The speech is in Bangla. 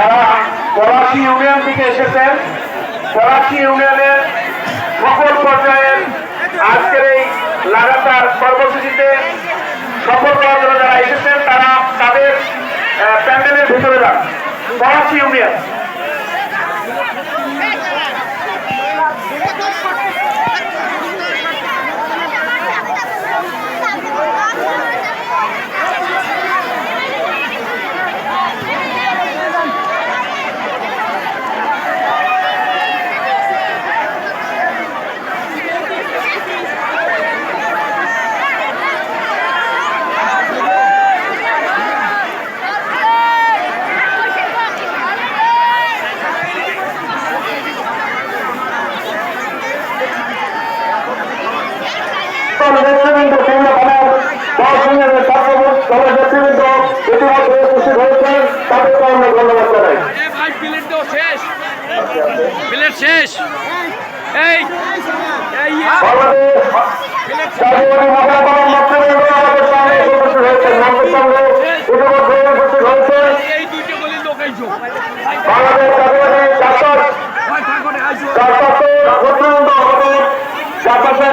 যারা করাচি ইউনিয়ন থেকে এসেছেন করাচি ইউনিয়নের সকল পর্যায়ের আজকের এই লাগাতার কর্মসূচিতে করার জন্য যারা এসেছেন, তারা তাদের প্যান্ডেলের ভিতরে যান। করাচি ইউনিয়ন। ভাই প্লেট তো শেষ প্লেট শেষ এই এই বাংলাদেশ